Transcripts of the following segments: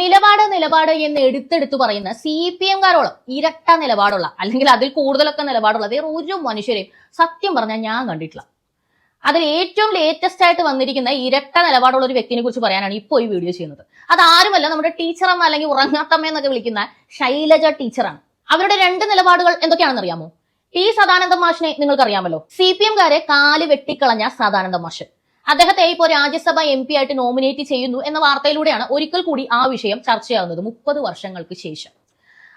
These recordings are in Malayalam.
നിലപാട് നിലപാട് എന്ന് എടുത്തെടുത്തു പറയുന്ന സി പി എംകാരോളം ഇരട്ട നിലപാടുള്ള അല്ലെങ്കിൽ അതിൽ കൂടുതലൊക്കെ നിലപാടുള്ള വേറെ ഒരു മനുഷ്യരെയും സത്യം പറഞ്ഞാൽ ഞാൻ കണ്ടിട്ടില്ല. അതിൽ ഏറ്റവും ലേറ്റസ്റ്റ് ആയിട്ട് വന്നിരിക്കുന്ന ഇരട്ട നിലപാടുള്ള ഒരു വ്യക്തിനെ കുറിച്ച് പറയാനാണ് ഇപ്പോൾ ഈ വീഡിയോ ചെയ്യുന്നത്. അത് ആരുമല്ല നമ്മുടെ ടീച്ചറമ്മ അല്ലെങ്കിൽ ഉറങ്ങാത്തമ്മ എന്നൊക്കെ വിളിക്കുന്ന ശൈലജ ടീച്ചറാണ്. അവരുടെ രണ്ട് നിലപാടുകൾ എന്തൊക്കെയാണെന്ന് അറിയാമോ ടി സദാനന്ദ മാഷിനെ നിങ്ങൾക്കറിയാമല്ലോ. സി പി എംകാരെ കാൽ വെട്ടിക്കളഞ്ഞ സദാനന്ദ മാഷ്. അദ്ദേഹത്തെ ഇപ്പോൾ രാജ്യസഭ എം പി ആയിട്ട് നോമിനേറ്റ് ചെയ്യുന്നു എന്ന വാർത്തയിലൂടെയാണ് ഒരിക്കൽ കൂടി ആ വിഷയം ചർച്ചയാവുന്നത് മുപ്പത് വർഷങ്ങൾക്ക് ശേഷം.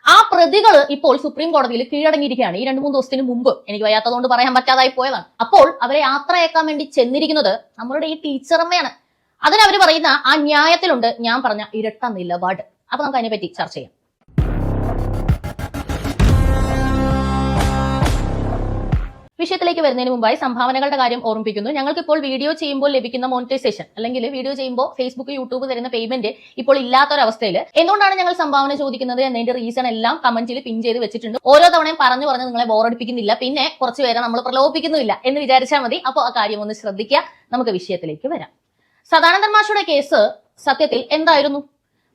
ആ പ്രതികൾ ഇപ്പോൾ സുപ്രീം കോടതിയിൽ കീഴടങ്ങിയിരിക്കുകയാണ്. ഈ രണ്ട് മൂന്ന് ദിവസത്തിന് മുമ്പ്. എനിക്ക് വയ്യാത്തതുകൊണ്ട് പറയാൻ പറ്റാതായി പോയതാണ്. അപ്പോൾ അവരെ യാത്രയേക്കാൻ വേണ്ടി ചെന്നിരിക്കുന്നത് നമ്മളുടെ ഈ ടീച്ചറമ്മയാണ്. അതിനവർ പറയുന്ന ആ ന്യായത്തിലുണ്ട്. ഞാൻ പറഞ്ഞ ഇരട്ട നിലപാട്. അപ്പൊ നമുക്ക് അതിനെപ്പറ്റി ചർച്ച ചെയ്യാം. വിഷയത്തിലേക്ക് വരുന്നതിന് മുമ്പായി സംഭാവനകളുടെ കാര്യം ഓർമ്മിപ്പിക്കുന്നു. ഞങ്ങൾക്ക് ഇപ്പോൾ വീഡിയോ ചെയ്യുമ്പോൾ ലഭിക്കുന്ന മോണിറ്റൈസേഷൻ അല്ലെങ്കിൽ വീഡിയോ ചെയ്യുമ്പോൾ ഫേസ്ബുക്ക് യൂട്യൂബ് തരുന്ന പേയ്മെന്റ് ഇപ്പോൾ ഇല്ലാത്തൊരവസ്ഥയിൽ എന്തുകൊണ്ടാണ് ഞങ്ങൾ സംഭാവന ചോദിക്കുന്നത് എന്നതിന്റെ റീസൺ എല്ലാം കമന്റിൽ പിൻ ചെയ്ത് വെച്ചിട്ടുണ്ട്. ഓരോ തവണയും പറഞ്ഞു പറഞ്ഞ് നിങ്ങളെ ബോറടിപ്പിക്കുന്നില്ല പിന്നെ കുറച്ച് പേരെ നമ്മൾ പ്രലോഭിപ്പിക്കുന്നില്ല എന്ന് വിചാരിച്ചാൽ മതി. അപ്പോൾ ആ കാര്യം ഒന്ന് ശ്രദ്ധിക്കുക. നമുക്ക് വിഷയത്തിലേക്ക് വരാം. സദാനന്ദൻ മാഷയുടെ കേസ് സത്യത്തിൽ എന്തായിരുന്നു?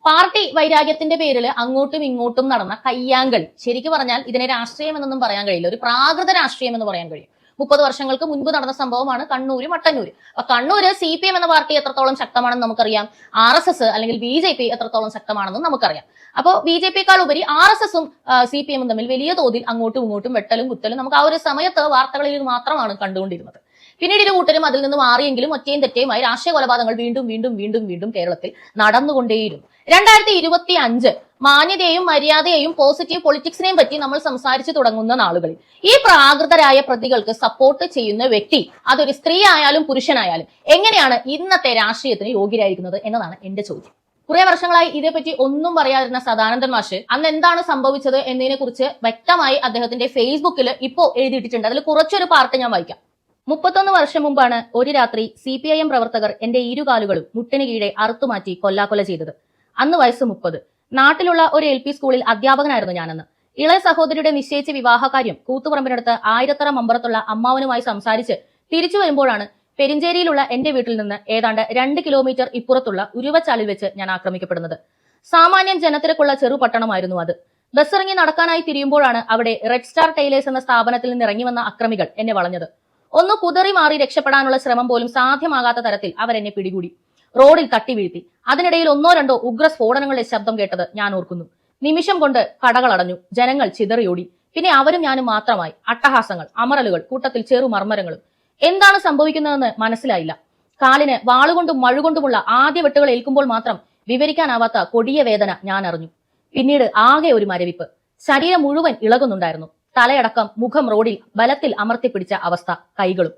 പാർട്ടി വൈരാഗ്യത്തിന്റെ പേരിൽ അങ്ങോട്ടും ഇങ്ങോട്ടും നടന്ന കയ്യാങ്കളി ശരിക്കും പറഞ്ഞാൽ ഇതിനെ രാഷ്ട്രീയം എന്നൊന്നും പറയാൻ കഴിയില്ല. ഒരു പ്രാകൃത രാഷ്ട്രീയം എന്ന് പറയാൻ കഴിയും. മുപ്പത് വർഷങ്ങൾക്ക് മുൻപ് നടന്ന സംഭവമാണ് കണ്ണൂര് മട്ടന്നൂര്. അപ്പൊ കണ്ണൂര് സി പി എം എന്ന പാർട്ടി എത്രത്തോളം ശക്തമാണെന്ന് നമുക്കറിയാം. ആർ എസ് എസ് അല്ലെങ്കിൽ ബി ജെ പി എത്രത്തോളം ശക്തമാണെന്നും നമുക്കറിയാം. അപ്പോൾ ബി ജെ പിക്കാൾ ഉപരി ആർ എസ് എസും സി പി എമ്മും തമ്മിൽ വലിയ തോതിൽ അങ്ങോട്ടും ഇങ്ങോട്ടും വെട്ടലും കുത്തലും നമുക്ക് ആ ഒരു സമയത്ത് വാർത്തകളിൽ മാത്രമാണ് കണ്ടുകൊണ്ടിരുന്നത്. പിന്നീട് ഇരു കൂട്ടരും അതിൽ നിന്ന് മാറിയെങ്കിലും ഒറ്റയും തെറ്റയുമായി രാഷ്ട്രീയ കൊലപാതകങ്ങൾ വീണ്ടും വീണ്ടും വീണ്ടും വീണ്ടും കേരളത്തിൽ നടന്നുകൊണ്ടേയിരുന്നു. രണ്ടായിരത്തി ഇരുപത്തി അഞ്ച് മാന്യതയെയും മര്യാദയെയും പോസിറ്റീവ് പൊളിറ്റിക്സിനെയും പറ്റി നമ്മൾ സംസാരിച്ചു തുടങ്ങുന്ന നാളുകളിൽ ഈ പ്രാകൃതരായ പ്രതികൾക്ക് സപ്പോർട്ട് ചെയ്യുന്ന വ്യക്തി അതൊരു സ്ത്രീ ആയാലും പുരുഷനായാലും എങ്ങനെയാണ് ഇന്നത്തെ രാഷ്ട്രീയത്തിന് യോഗ്യരായിരിക്കുന്നത് എന്നതാണ് എന്റെ ചോദ്യം. കുറെ വർഷങ്ങളായി ഇതേപ്പറ്റി ഒന്നും പറയാതിരുന്ന സദാനന്ദൻ മാഷ് അന്ന് എന്താണ് സംഭവിച്ചത് എന്നതിനെ കുറിച്ച് വ്യക്തമായി അദ്ദേഹത്തിന്റെ ഫേസ്ബുക്കിൽ ഇപ്പോൾ എഴുതിയിട്ടുണ്ട് അതിൽ കുറച്ചൊരു പാർട്ട് ഞാൻ വായിക്കാം. മുപ്പത്തൊന്ന് വർഷം മുമ്പാണ് ഒരു രാത്രി സി പി ഐ എം പ്രവർത്തകർ എന്റെ ഇരുകാലുകളും മുട്ടിന് കീഴെ അറുത്തുമാറ്റി കൊല്ലാക്കൊല ചെയ്തത്. അന്ന് വയസ്സ് മുപ്പത്. നാട്ടിലുള്ള ഒരു എൽ പി സ്കൂളിൽ അധ്യാപകനായിരുന്നു ഞാനെന്ന്. ഇളയ സഹോദരിയുടെ നിശ്ചയിച്ച വിവാഹകാര്യം കൂത്തുപറമ്പിനടുത്ത് ആയിരത്തറ മമ്പറത്തുള്ള അമ്മാവനുമായി സംസാരിച്ച് തിരിച്ചു വരുമ്പോഴാണ് പെരിഞ്ചേരിയിലുള്ള എന്റെ വീട്ടിൽ നിന്ന് ഏതാണ്ട് രണ്ട് കിലോമീറ്റർ ഇപ്പുറത്തുള്ള ഉരുവച്ചാലിൽ വെച്ച് ഞാൻ ആക്രമിക്കപ്പെടുന്നത്. സാമാന്യം ജനത്തിരക്കുള്ള ചെറു പട്ടണമായിരുന്നു അത്. ബസ് ഇറങ്ങി നടക്കാനായി തിരിയുമ്പോഴാണ് അവിടെ റെഡ് സ്റ്റാർ ടൈലേഴ്സ് എന്ന സ്ഥാപനത്തിൽ നിന്ന് ഇറങ്ങി വന്ന അക്രമികൾ എന്നെ വളഞ്ഞത്. ഒന്ന് കുതറി മാറി രക്ഷപ്പെടാനുള്ള ശ്രമം പോലും സാധ്യമാകാത്ത തരത്തിൽ അവരെന്നെ പിടികൂടി. റോഡിൽ തട്ടി വീഴ്ത്തി. അതിനിടയിൽ ഒന്നോ രണ്ടോ ഉഗ്ര സ്ഫോടനങ്ങളുടെ ശബ്ദം കേട്ടത് ഞാൻ ഓർക്കുന്നു. നിമിഷം കൊണ്ട് കടകളടഞ്ഞു. ജനങ്ങൾ ചിതറിയോടി. പിന്നെ അവരും ഞാനും മാത്രമായി. അട്ടഹാസങ്ങൾ അമറലുകൾ കൂട്ടത്തിൽ ചെറു മർമ്മരങ്ങളും. എന്താണ് സംഭവിക്കുന്നതെന്ന് മനസ്സിലായില്ല. കാലിന് വാളുകൊണ്ടും മഴുകൊണ്ടുമുള്ള ആദ്യ വെട്ടുകൾ ഏൽക്കുമ്പോൾ മാത്രം വിവരിക്കാനാവാത്ത കൊടിയ വേദന ഞാൻ അറിഞ്ഞു. പിന്നീട് ആകെ ഒരു മരവിപ്പ്. ശരീരം മുഴുവൻ ഇളകുന്നുണ്ടായിരുന്നു. തലയടക്കം മുഖം റോഡിൽ ബലത്തിൽ അമർത്തിപ്പിടിച്ച അവസ്ഥ കൈകളും.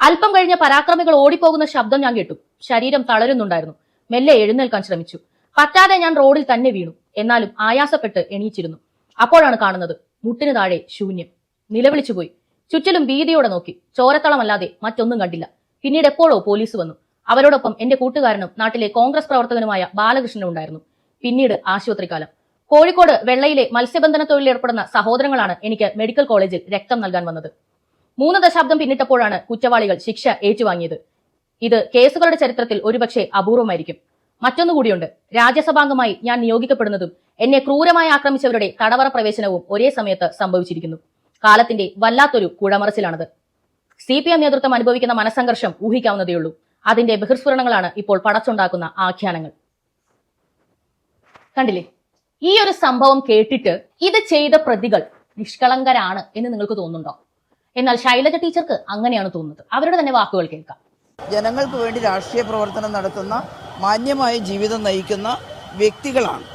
അല്പം കഴിഞ്ഞ പരാക്രമികൾ ഓടിപ്പോകുന്ന ശബ്ദം ഞാൻ കേട്ടു. ശരീരം തളരുന്നുണ്ടായിരുന്നു. മെല്ലെ എഴുന്നേൽക്കാൻ ശ്രമിച്ചു. പറ്റാതെ ഞാൻ റോഡിൽ തന്നെ വീണു. എന്നാലും ആയാസപ്പെട്ട് എണീച്ചിരുന്നു. അപ്പോഴാണ് കാണുന്നത് മുട്ടിനു താഴെ ശൂന്യം. നിലവിളിച്ചുപോയി ചുറ്റിലും ഭീതിയോടെ നോക്കി. ചോരത്തളമല്ലാതെ മറ്റൊന്നും കണ്ടില്ല. പിന്നീട് എപ്പോഴോ പോലീസ് വന്നു. അവരോടൊപ്പം എന്റെ കൂട്ടുകാരനും നാട്ടിലെ കോൺഗ്രസ് പ്രവർത്തകനുമായ ബാലകൃഷ്ണനും ഉണ്ടായിരുന്നു പിന്നീട് ആശുപത്രിക്കാലം. കോഴിക്കോട് വെള്ളയിലെ മത്സ്യബന്ധന ഏർപ്പെടുന്ന സഹോദരങ്ങളാണ് എനിക്ക് മെഡിക്കൽ കോളേജിൽ രക്തം നൽകാൻ വന്നത്. മൂന്ന് ദശാബ്ദം പിന്നിട്ടപ്പോഴാണ് കുറ്റവാളികൾ ശിക്ഷ ഏറ്റുവാങ്ങിയത്. ഇത് കേസുകളുടെ ചരിത്രത്തിൽ ഒരുപക്ഷെ അപൂർവമായിരിക്കും. മറ്റൊന്നുകൂടിയുണ്ട് രാജ്യസഭാംഗമായി ഞാൻ നിയോഗിക്കപ്പെടുന്നതും എന്നെ ക്രൂരമായി ആക്രമിച്ചവരുടെ തടവറ പ്രവേശനവും ഒരേ സമയത്ത് സംഭവിച്ചിരിക്കുന്നു. കാലത്തിന്റെ വല്ലാത്തൊരു കുഴമറച്ചിലാണത്. സി പി എം നേതൃത്വം അനുഭവിക്കുന്ന മനസ്സംഘർഷം ഊഹിക്കാവുന്നതേയുള്ളൂ അതിന്റെ ബഹിർസ്ഫുരണങ്ങളാണ് ഇപ്പോൾ പടച്ചുണ്ടാക്കുന്ന ആഖ്യാനങ്ങൾ. കണ്ടില്ലേ? ഈ ഒരു സംഭവം കേട്ടിട്ട് ഇത് ചെയ്ത പ്രതികൾ നിഷ്കളങ്കരാണ് എന്ന് നിങ്ങൾക്ക് തോന്നുന്നുണ്ടോ? എന്നാൽ ശൈലജ ടീച്ചർക്ക് അങ്ങനെയാണ് തോന്നുന്നത്. അവരുടെ തന്നെ വാക്കുകൾ കേൾക്കാം. ജനങ്ങൾക്ക് വേണ്ടി രാഷ്ട്രീയ പ്രവർത്തനം നടത്തുന്ന മാന്യമായ ജീവിതം നയിക്കുന്ന വ്യക്തികളാണ്.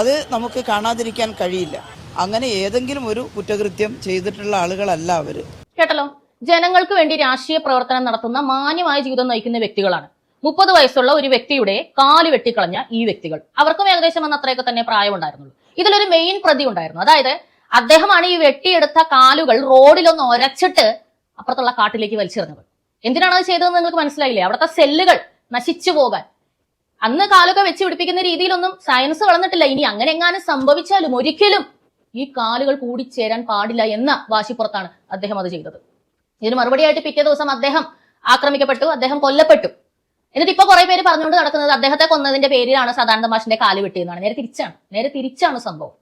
അത് നമുക്ക് കാണാതിരിക്കാൻ കഴിയില്ല. അങ്ങനെ ഏതെങ്കിലും ഒരു കുറ്റകൃത്യം ചെയ്തിട്ടുള്ള ആളുകളല്ല അവർ. കേട്ടല്ലോ? ജനങ്ങൾക്ക് വേണ്ടി രാഷ്ട്രീയ പ്രവർത്തനം നടത്തുന്ന മാന്യമായ ജീവിതം നയിക്കുന്ന വ്യക്തികളാണ്. മുപ്പത് വയസ്സുള്ള ഒരു വ്യക്തിയുടെ കാൽ വെട്ടിക്കളഞ്ഞ ഈ വ്യക്തികൾ. അവർക്കും ഏകദേശം അന്ന് അത്രയൊക്കെ തന്നെ പ്രായമുണ്ടായിരുന്നുള്ളൂ. ഇതിലൊരു മെയിൻ പ്രതി ഉണ്ടായിരുന്നു. അതായത് അദ്ദേഹമാണ് ഈ വെട്ടിയെടുത്ത കാലുകൾ റോഡിലൊന്ന് ഒരച്ചിട്ട് അപ്പുറത്തുള്ള കാട്ടിലേക്ക് വലിച്ചെറിഞ്ഞത് എന്തിനാണ് അത് ചെയ്തതെന്ന് നിങ്ങൾക്ക് മനസ്സിലായില്ലേ? അവിടുത്തെ സെല്ലുകൾ നശിച്ചു പോകാൻ. അന്ന് കാലൊക്കെ വെച്ച് പിടിപ്പിക്കുന്ന രീതിയിലൊന്നും സയൻസ് വളർന്നിട്ടില്ല. ഇനി അങ്ങനെ എങ്ങാനും സംഭവിച്ചാലും ഒരിക്കലും ഈ കാലുകൾ കൂടിച്ചേരാൻ പാടില്ല എന്ന വാശിപ്പുറത്താണ് അദ്ദേഹം അത് ചെയ്തത്. ഇതിന് മറുപടിയായിട്ട് പിറ്റേ ദിവസം അദ്ദേഹം ആക്രമിക്കപ്പെട്ടു. അദ്ദേഹം കൊല്ലപ്പെട്ടു. എന്നിട്ട് ഇപ്പൊ കുറെ പേര് പറഞ്ഞുകൊണ്ട് നടക്കുന്നത് അദ്ദേഹത്തെ കൊന്നതിന്റെ പേരിലാണ് സദാനന്ദ മാഷിന്റെ കാൽ വെട്ടിയെന്നാണ്. നേരെ തിരിച്ചാണ്. നേരെ തിരിച്ചാണ് സംഭവം.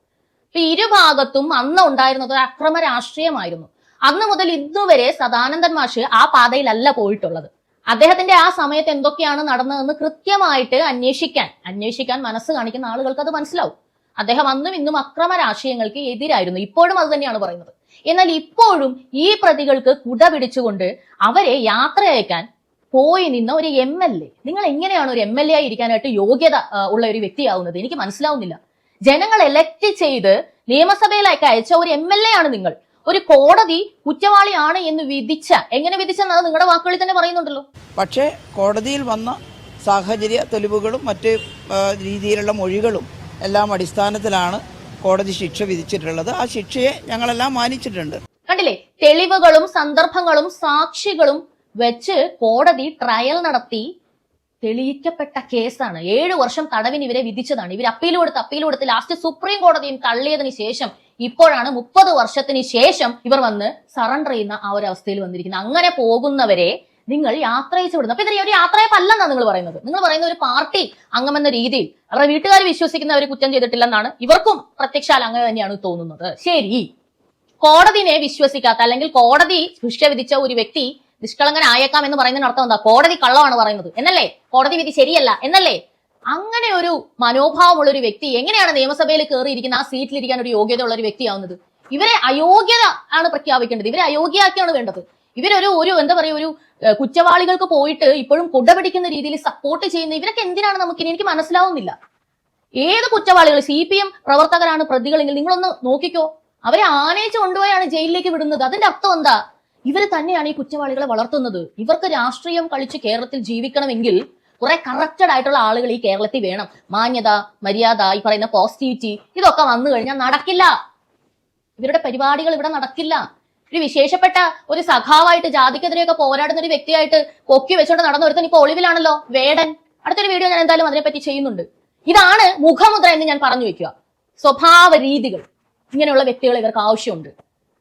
ഇപ്പൊ ഇരുഭാഗത്തും അന്ന് ഉണ്ടായിരുന്നത് ഒരു അക്രമ രാഷ്ട്രീയമായിരുന്നു. അന്ന് മുതൽ ഇന്നുവരെ സദാനന്ദൻ മാഷ് ആ പാതയിലല്ല പോയിട്ടുള്ളത്. അദ്ദേഹത്തിന്റെ ആ സമയത്ത് എന്തൊക്കെയാണ് നടന്നതെന്ന് കൃത്യമായിട്ട് അന്വേഷിക്കാൻ അന്വേഷിക്കാൻ മനസ്സ് കാണിക്കുന്ന ആളുകൾക്ക് അത് മനസ്സിലാവും. അദ്ദേഹം അന്നും ഇന്നും അക്രമ രാഷ്ട്രീയങ്ങൾക്ക് എതിരായിരുന്നു. ഇപ്പോഴും അത് തന്നെയാണ് പറയുന്നത്. എന്നാൽ ഇപ്പോഴും ഈ പ്രതികൾക്ക് കുട പിടിച്ചുകൊണ്ട് അവരെ യാത്ര അയക്കാൻ പോയി നിന്ന ഒരു എം എൽ എ. നിങ്ങൾ എങ്ങനെയാണ് ഒരു എം എൽ എ ആയി ഇരിക്കാനായിട്ട് യോഗ്യത ഉള്ള ഒരു വ്യക്തിയാവുന്നത്? എനിക്ക് മനസ്സിലാവുന്നില്ല. ജനങ്ങൾ എലക്ട് ചെയ്ത് നിയമസഭയിലേക്ക് അയച്ച ഒരു എം എൽ എ ആണ് നിങ്ങൾ. ഒരു കോടതി കുറ്റവാളിയാണ് എന്ന് വിധിച്ച എങ്ങനെ വിധിച്ചെന്നത് നിങ്ങളുടെ വാക്കുകളിൽ തന്നെ പറയുന്നുണ്ടല്ലോ. പക്ഷേ കോടതിയിൽ വന്ന സാഹചര്യ തെളിവുകളും മറ്റ് രീതിയിലുള്ള മൊഴികളും എല്ലാം അടിസ്ഥാനത്തിലാണ് കോടതി ശിക്ഷ വിധിച്ചിട്ടുള്ളത്. ആ ശിക്ഷയെ ഞങ്ങളെല്ലാം മാനിച്ചിട്ടുണ്ട്. കണ്ടില്ലേ? തെളിവുകളും സന്ദർഭങ്ങളും സാക്ഷികളും വെച്ച് കോടതി ട്രയൽ നടത്തി തെളിയിക്കപ്പെട്ട കേസാണ്. ഏഴു വർഷം തടവിന് ഇവരെ വിധിച്ചതാണ്. ഇവർ അപ്പീൽ കൊടുത്ത് അപ്പീൽ കൊടുത്ത് ലാസ്റ്റ് സുപ്രീം കോടതിയും തള്ളിയതിന് ശേഷം ഇപ്പോഴാണ് മുപ്പത് വർഷത്തിന് ശേഷം ഇവർ വന്ന് സറണ്ടർ ചെയ്യുന്ന ആ ഒരു അവസ്ഥയിൽ വന്നിരിക്കുന്നത്. അങ്ങനെ പോകുന്നവരെ നിങ്ങൾ യാത്രയച്ച് വിടുന്നു. അപ്പൊ ഇതിന് ഒരു യാത്രയപ്പല്ലെന്നാണ് നിങ്ങൾ പറയുന്നത്. നിങ്ങൾ പറയുന്ന ഒരു പാർട്ടി അംഗമെന്ന രീതിയിൽ അവരുടെ വീട്ടുകാർ വിശ്വസിക്കുന്ന അവർ കുറ്റം ചെയ്തിട്ടില്ലെന്നാണ് ഇവർക്കും പ്രത്യക്ഷാൽ അങ്ങനെ തന്നെയാണ് തോന്നുന്നത്. ശരി. കോടതിനെ വിശ്വസിക്കാത്ത അല്ലെങ്കിൽ കോടതി ശിക്ഷ വിധിച്ച ഒരു വ്യക്തി നിഷ്കളങ്കനായേക്കാം എന്ന് പറയുന്നതിന് അർത്ഥം എന്താ? കോടതി കള്ളമാണ് പറയുന്നത്. എന്നല്ലേ? കോടതി വിധി ശരിയല്ല. എന്നല്ലേ? അങ്ങനെ ഒരു മനോഭാവമുള്ള ഒരു വ്യക്തി എങ്ങനെയാണ് നിയമസഭയിൽ കയറിയിരിക്കുന്ന ആ സീറ്റിലിരിക്കാൻ ഒരു യോഗ്യതയുള്ള ഒരു വ്യക്തിയാവുന്നത്? ഇവരെ അയോഗ്യത ആണ് പ്രഖ്യാപിക്കേണ്ടത്. ഇവരെ അയോഗ്യയാക്കിയാണ് വേണ്ടത്. ഇവരൊരു ഒരു എന്താ പറയുക ഒരു കുറ്റവാളികൾക്ക് പോയിട്ട് ഇപ്പോഴും കുടപിടിക്കുന്ന രീതിയിൽ സപ്പോർട്ട് ചെയ്യുന്ന ഇവരൊക്കെ എന്തിനാണ് നമുക്കിനി? എനിക്ക് മനസ്സിലാവുന്നില്ല. ഏത് കുറ്റവാളികൾ? സി പി എം പ്രവർത്തകരാണ് പ്രതികളെങ്കിൽ നിങ്ങളൊന്ന് നോക്കിക്കോ. അവരെ ആനയിച്ച് കൊണ്ടുപോയാണ് ജയിലിലേക്ക് വിടുന്നത്. അതിന്റെ അർത്ഥം എന്താ? ഇവർ തന്നെയാണ് ഈ കുറ്റവാളികളെ വളർത്തുന്നത്. ഇവർക്ക് രാഷ്ട്രീയം കളിച്ച് കേരളത്തിൽ ജീവിക്കണമെങ്കിൽ കുറെ കറക്റ്റഡ് ആയിട്ടുള്ള ആളുകൾ ഈ കേരളത്തിൽ വേണം. മാന്യത മര്യാദ ഈ പറയുന്ന പോസിറ്റിവിറ്റി ഇതൊക്കെ വന്നു കഴിഞ്ഞാൽ നടക്കില്ല. ഇവരുടെ പരിപാടികൾ ഇവിടെ നടക്കില്ല. ഒരു വിശേഷപ്പെട്ട ഒരു സഖാവായിട്ട് ജാതിക്കെതിരെയൊക്കെ പോരാടുന്ന ഒരു വ്യക്തിയായിട്ട് കൊക്കി വെച്ചോണ്ട് നടന്ന ഒരുത്തൻ ഇപ്പൊ ഒളിവിലാണല്ലോ വേടൻ. അടുത്തൊരു വീഡിയോ ഞാൻ എന്തായാലും അതിനെപ്പറ്റി ചെയ്യുന്നുണ്ട്. ഇതാണ് മുഖമുദ്ര എന്ന് ഞാൻ പറഞ്ഞു വെക്കുക. സ്വഭാവ രീതികൾ. ഇങ്ങനെയുള്ള വ്യക്തികൾ ഇവർക്ക് ആവശ്യമുണ്ട്.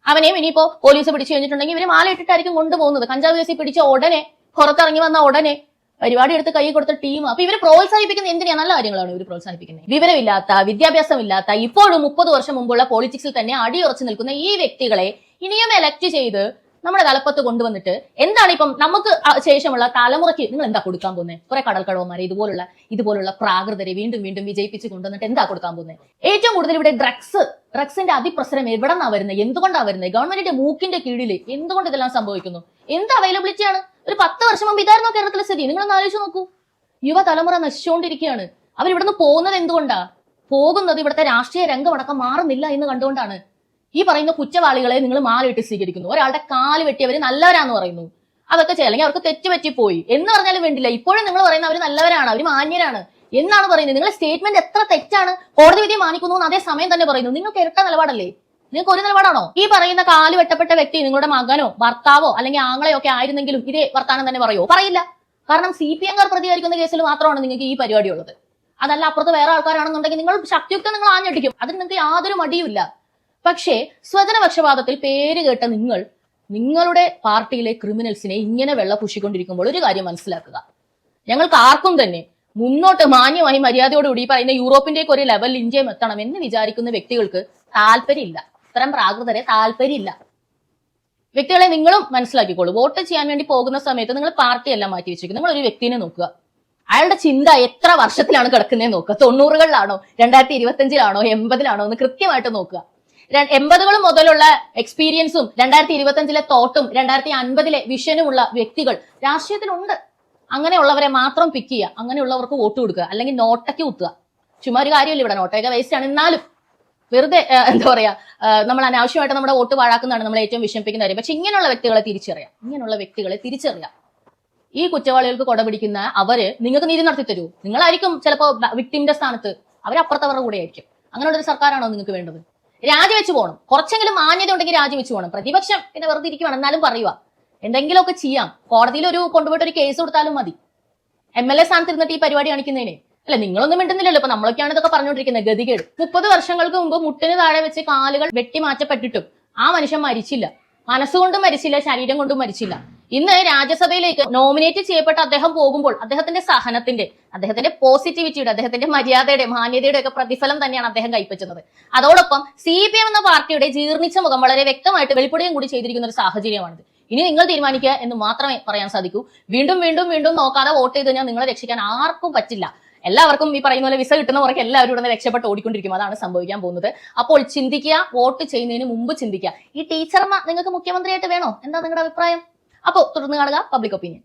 അവനെയും ഇനിയിപ്പോ പോലീസ് പിടിച്ചു കഴിഞ്ഞിട്ടുണ്ടെങ്കിൽ ഇവർ മാലയിട്ടിട്ടായിരിക്കും കൊണ്ടുപോകുന്നത്. കഞ്ചാവ് കേസിൽ പിടിച്ച ഉടനെ പുറത്തിറങ്ങി വന്ന ഉടനെ പരിപാടി എടുത്ത് കൈ കൊടുത്ത ടീം. അപ്പൊ ഇവരെ പ്രോത്സാഹിപ്പിക്കുന്ന എന്തിനാ? നല്ല കാര്യങ്ങളാണ് ഇവർ പ്രോത്സാഹിപ്പിക്കുന്നത്. വിവരമില്ലാത്ത വിദ്യാഭ്യാസമില്ലാത്ത ഇപ്പോഴും മുപ്പത് വർഷം മുമ്പുള്ള പോളിറ്റിക്സിൽ തന്നെ അടിയുറച്ചു നിൽക്കുന്ന ഈ വ്യക്തികളെ ഇനിയും എലക്ട് ചെയ്ത് നമ്മുടെ തലപ്പത്ത് കൊണ്ടുവന്നിട്ട് എന്താണ് ഇപ്പം നമുക്ക് ശേഷമുള്ള തലമുറയ്ക്ക് നിങ്ങൾ എന്താ കൊടുക്കാൻ പോകുന്നത് കുറെ കടൽക്കടവന്മാരെ ഇതുപോലുള്ള ഇതുപോലുള്ള പ്രാകൃതരെ വീണ്ടും വീണ്ടും വിജയിപ്പിച്ച് കൊണ്ടുവന്നിട്ട് എന്താ കൊടുക്കാൻ പോകുന്നത് ഏറ്റവും കൂടുതൽ ഇവിടെ ഡ്രഗ്സ് ഡ്രഗ്സിന്റെ അതിപ്രസരം എവിടെ നിന്നാ വരുന്നത് എന്തുകൊണ്ടാണ് വരുന്നത് ഗവൺമെന്റിന്റെ മൂക്കിന്റെ കീഴിൽ എന്തുകൊണ്ട് ഇതെല്ലാം സംഭവിക്കുന്നു? എന്ത് അവൈലബിലിറ്റി ആണ്? ഒരു പത്ത് വർഷം മുമ്പ് ഇതായിരുന്നു കേരളത്തിലെ സ്ഥിതി? നിങ്ങളൊന്ന് ആലോചിച്ച് നോക്കൂ. യുവതലമുറ നശിച്ചുകൊണ്ടിരിക്കുകയാണ് അവരിവിടുന്ന് പോകുന്നത് എന്തുകൊണ്ടാ? പോകുന്നത് ഇവിടുത്തെ രാഷ്ട്രീയ രംഗമടക്കം മാറുന്നില്ല എന്ന് കണ്ടുകൊണ്ടാണ് ഈ പറയുന്ന കുറ്റവാളികളെ നിങ്ങൾ മാലയിട്ട് സ്വീകരിക്കുന്നു. ഒരാളുടെ കാൽ വെട്ടിയവർ നല്ലവരാന്ന് പറയുന്നു. അതൊക്കെ ചെയ്യാം. അല്ലെങ്കിൽ അവർക്ക് തെറ്റ് പറ്റിപ്പോയി. എന്ന് പറഞ്ഞാലും വേണ്ടില്ല. ഇപ്പോഴും നിങ്ങൾ പറയുന്ന അവർ നല്ലവരാണ് അവർ മാന്യരാണ് എന്നാണ് പറയുന്നത്. നിങ്ങളുടെ സ്റ്റേറ്റ്മെന്റ് എത്ര തെറ്റാണ് കോടതി വിധി മാനിക്കുന്നു എന്ന് അതേ സമയം തന്നെ പറയുന്നു. നിങ്ങൾക്ക് ഇരട്ട നിലപാടല്ലേ? നിങ്ങൾക്ക് ഒരു നിലപാടാണോ? ഈ പറയുന്ന കാൽ വെട്ടപ്പെട്ട വ്യക്തി നിങ്ങളുടെ മകനോ ഭർത്താവോ അല്ലെങ്കിൽ ആങ്ങളെയോ ഒക്കെ ആയിരുന്നെങ്കിലും ഇതേ വർത്താനം തന്നെ പറയോ? പറയില്ല. കാരണം സി പി എംകാർ പ്രതികരിക്കുന്ന കേസിൽ മാത്രമാണ് നിങ്ങൾക്ക് ഈ പരിപാടി ഉള്ളത്. അതല്ല അപ്പുറത്ത് വേറെ ആൾക്കാരാണെന്നുണ്ടെങ്കിൽ നിങ്ങൾ ശക്തിയുക്തം നിങ്ങൾ ആഞ്ഞടിക്കും. അതിന് നിങ്ങൾക്ക് യാതൊരു മടിയുമില്ല. പക്ഷേ സ്വജനപക്ഷപാതത്തിൽ പേര് കേട്ട നിങ്ങൾ നിങ്ങളുടെ പാർട്ടിയിലെ ക്രിമിനൽസിനെ ഇങ്ങനെ വെള്ള പൂശിക്കൊണ്ടിരിക്കുമ്പോൾ ഒരു കാര്യം മനസ്സിലാക്കുക. ഞങ്ങൾക്ക് ആർക്കും തന്നെ മുന്നോട്ട് മാന്യമായി മര്യാദയോടുകൂടി പറയുന്ന യൂറോപ്പിന്റെയൊക്കെ ഒരു ലെവലിൽ ഇന്ത്യയും എത്തണം എന്ന് വിചാരിക്കുന്ന വ്യക്തികൾക്ക് താല്പര്യമില്ല. ഇത്തരം പ്രാകൃതരെ താല്പര്യമില്ല. വ്യക്തികളെ നിങ്ങളും മനസ്സിലാക്കിക്കോളൂ. വോട്ട് ചെയ്യാൻ വേണ്ടി പോകുന്ന സമയത്ത് നിങ്ങൾ പാർട്ടിയല്ല മാറ്റി വെച്ചിരിക്കുന്നു നിങ്ങൾ ഒരു വ്യക്തിനെ നോക്കുക. അയാളുടെ ചിന്ത എത്ര വർഷത്തിലാണ് കിടക്കുന്നത് നോക്കുക. തൊണ്ണൂറുകളിലാണോ? രണ്ടായിരത്തി ഇരുപത്തഞ്ചിലാണോ എൺപതിലാണോ? എന്ന് കൃത്യമായിട്ട് നോക്കുക. എൺപതുകൾ മുതലുള്ള എക്സ്പീരിയൻസും രണ്ടായിരത്തി ഇരുപത്തഞ്ചിലെ തോട്ടും രണ്ടായിരത്തി അൻപതിലെ വിഷനുമുള്ള വ്യക്തികൾ രാഷ്ട്രീയത്തിലുണ്ട് അങ്ങനെയുള്ളവരെ മാത്രം പിക്ക് ചെയ്യുക. അങ്ങനെയുള്ളവർക്ക് വോട്ട് കൊടുക്കുക. അല്ലെങ്കിൽ നോട്ടയ്ക്ക് കുത്തുക. ചുമ്മാ ഒരു കാര്യമില്ല ഇവിടെ. നോട്ടയൊക്കെ വേസ്റ്റ് ആണ്. എന്നാലും വെറുതെ എന്താ പറയാ നമ്മൾ അനാവശ്യമായിട്ട് നമ്മുടെ വോട്ട് പാഴാക്കുന്നതാണ് നമ്മൾ ഏറ്റവും വിഷമിപ്പിക്കുന്ന കാര്യം. പക്ഷെ ഇങ്ങനെയുള്ള വ്യക്തികളെ തിരിച്ചറിയാം. ഇങ്ങനെയുള്ള വ്യക്തികളെ തിരിച്ചറിയാം. ഈ കുറ്റവാളികൾക്ക് കൊടപിടിക്കുന്ന അവർ നിങ്ങൾക്ക് നീതി നടത്തി തരൂ. നിങ്ങളായിരിക്കും ചിലപ്പോ വിക്ടിമിന്റെ സ്ഥാനത്ത്. അവരപ്പുറത്തവരുടെ കൂടെ ആയിരിക്കും. അങ്ങനെയുള്ള ഒരു സർക്കാരാണോ നിങ്ങൾക്ക് വേണ്ടത്? രാജിവെച്ച് പോകണം കുറച്ചെങ്കിലും മാന്യത ഉണ്ടെങ്കിൽ രാജിവെച്ച് പോകണം പ്രതിപക്ഷം പിന്നെ വെറുതെ ഇരിക്കുവാണ്. എന്നാലും പറയുക എന്തെങ്കിലുമൊക്കെ ചെയ്യാം. കോടതിയിൽ ഒരു കൊണ്ടുപോയിട്ട് ഒരു കേസ് കൊടുത്താലും മതി. എം എൽ എ സ്ഥാനത്ത് ഇരുന്നിട്ട് ഈ പരിപാടി കാണിക്കുന്നതിന്. അല്ല നിങ്ങളൊന്നും മിണ്ടുന്നില്ലല്ലോ. ഇപ്പൊ നമ്മളൊക്കെയാണ് ഇതൊക്കെ പറഞ്ഞുകൊണ്ടിരിക്കുന്നത്. ഗതികേട്. മുപ്പത് വർഷങ്ങൾക്ക് മുമ്പ് മുട്ടിന് താഴെ വെച്ച് കാലുകൾ വെട്ടിമാറ്റപ്പെട്ടിട്ടും ആ മനുഷ്യൻ മരിച്ചില്ല. മനസ്സുകൊണ്ടും മരിച്ചില്ല. ശരീരം കൊണ്ടും മരിച്ചില്ല. ഇന്ന് രാജ്യസഭയിലേക്ക് നോമിനേറ്റ് ചെയ്യപ്പെട്ട അദ്ദേഹം പോകുമ്പോൾ അദ്ദേഹത്തിന്റെ സഹനത്തിന്റെ അദ്ദേഹത്തിന്റെ പോസിറ്റിവിറ്റിയുടെ അദ്ദേഹത്തിന്റെ മര്യാദയുടെ മാന്യതയുടെ ഒക്കെ പ്രതിഫലം തന്നെയാണ് അദ്ദേഹം കൈപ്പറ്റുന്നത്. അതോടൊപ്പം സി പി എം എന്ന പാർട്ടിയുടെ ജീർണിച്ച മുഖം വളരെ വ്യക്തമായിട്ട് വെളിപ്പെടുകയും കൂടി ചെയ്തിരിക്കുന്ന ഒരു സാഹചര്യമാണിത്. ഇനി നിങ്ങൾ തീരുമാനിക്കുക എന്ന് മാത്രമേ പറയാൻ സാധിക്കൂ. വീണ്ടും വീണ്ടും വീണ്ടും നോക്കാതെ വോട്ട് ചെയ്ത് കഴിഞ്ഞാൽ നിങ്ങളെ രക്ഷിക്കാൻ ആർക്കും പറ്റില്ല. എല്ലാവർക്കും ഈ പറയുന്ന പോലെ വിസ കിട്ടുന്ന പുറകെ എല്ലാവരും ഇവിടെ രക്ഷപ്പെട്ട് ഓടിക്കൊണ്ടിരിക്കും. അതാണ് സംഭവിക്കാൻ പോകുന്നത്. അപ്പോൾ ചിന്തിക്കുക വോട്ട് ചെയ്യുന്നതിന് മുമ്പ് ചിന്തിക്കുക. ഈ ടീച്ചർമാർ നിങ്ങൾക്ക് മുഖ്യമന്ത്രിയായിട്ട് വേണോ? എന്താ നിങ്ങളുടെ അഭിപ്രായം? അപ്പോൾ തുടർന്ന് കാണുക പബ്ലിക് ഒപ്പീനിയൻ